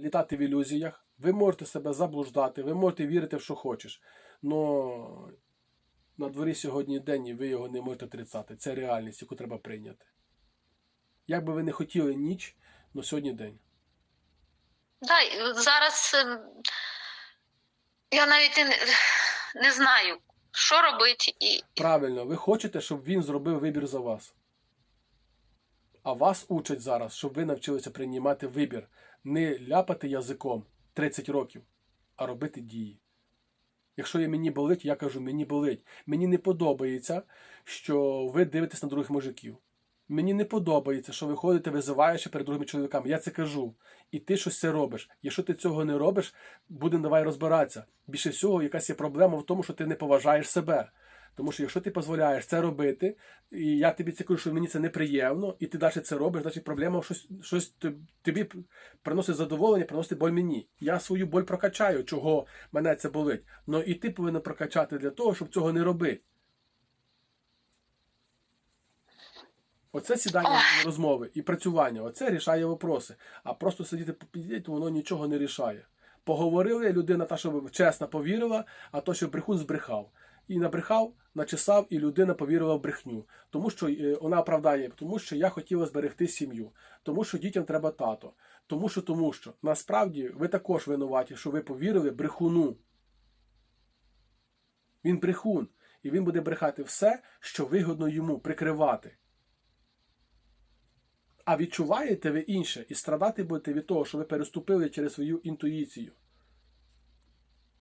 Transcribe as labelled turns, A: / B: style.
A: літати в ілюзіях, ви можете себе заблуждати, ви можете вірити в що хочеш. Но на дворі сьогодні день і ви його не можете отрицати. Це реальність, яку треба прийняти. Як би ви не хотіли ніч, але сьогодні день.
B: Да, зараз ем, я навіть не знаю, що робити. І,
A: Правильно, ви хочете, щоб він зробив вибір за вас. А вас учать зараз, щоб ви навчилися приймати вибір, не ляпати язиком 30 років, а робити дії. Якщо я мені болить, я кажу, мені болить. Мені не подобається, що ви дивитесь на других мужиків. Мені не подобається, що ви ходите, визиваючи перед другими чоловіками. Я це кажу. І ти щось це робиш. Якщо ти цього не робиш, будемо давай розбиратися. Більше всього, якась є проблема в тому, що ти не поважаєш себе. Тому що якщо ти дозволяєш це робити, і я тобі це кажу, що мені це неприємно, і ти далі це робиш, значить проблема в щось, щось тобі приносить задоволення, приносить боль мені. Я свою боль прокачаю, чого мене це болить. Ну і ти повинен прокачати для того, щоб цього не робити. Оце сідання розмови і працювання, оце рішає вопроси. А просто сидіти попіздіть, воно нічого не рішає. Поговорили, людина та, що чесно повірила, а то, що брехун збрехав. І набрехав, начесав, і людина повірила в брехню. Тому що е, вона оправдає, тому що я хотіла зберегти сім'ю, тому що дітям треба тато, тому що, тому що. Насправді ви також винуваті, що ви повірили брехуну. Він брехун, і він буде брехати все, що вигодно йому прикривати. А відчуваєте ви інше і страдати будете від того, що ви переступили через свою інтуїцію.